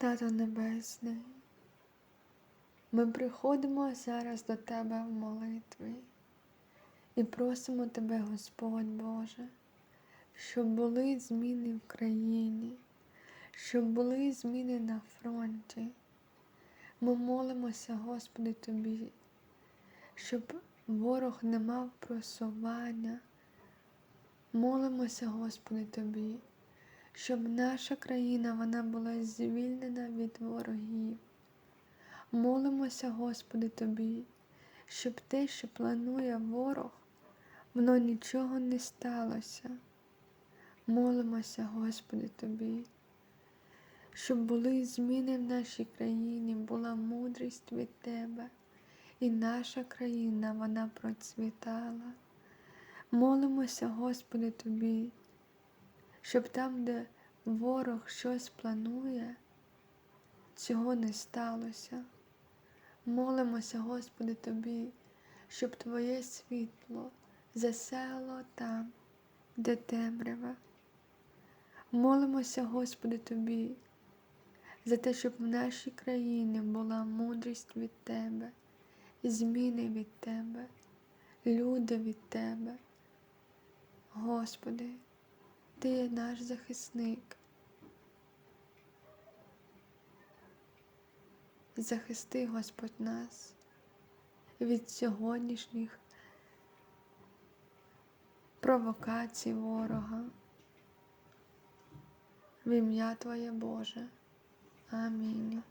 Тато Небесний, ми приходимо зараз до Тебе в молитві і просимо Тебе, Господь Боже, щоб були зміни в країні, щоб були зміни на фронті. Ми молимося, Господи, Тобі, щоб ворог не мав просування. Молимося, Господи, Тобі, щоб наша країна вона була звільнена від ворогів. Молимося, Господи, Тобі, щоб те, що планує ворог, воно нічого не сталося. Молимося, Господи, Тобі, щоб були зміни в нашій країні, була мудрість від Тебе, і наша країна вона процвітала. Молимося, Господи, Тобі, щоб там, де ворог щось планує, цього не сталося. Молимося, Господи, Тобі, щоб Твоє світло засело там, де темрява. Молимося, Господи, Тобі, за те, щоб в нашій країні була мудрість від Тебе, зміни від Тебе, люди від Тебе. Господи, Ти наш захисник. Захисти, Господь, нас від сьогоднішніх провокацій ворога. В ім'я Твоє Боже. Амінь.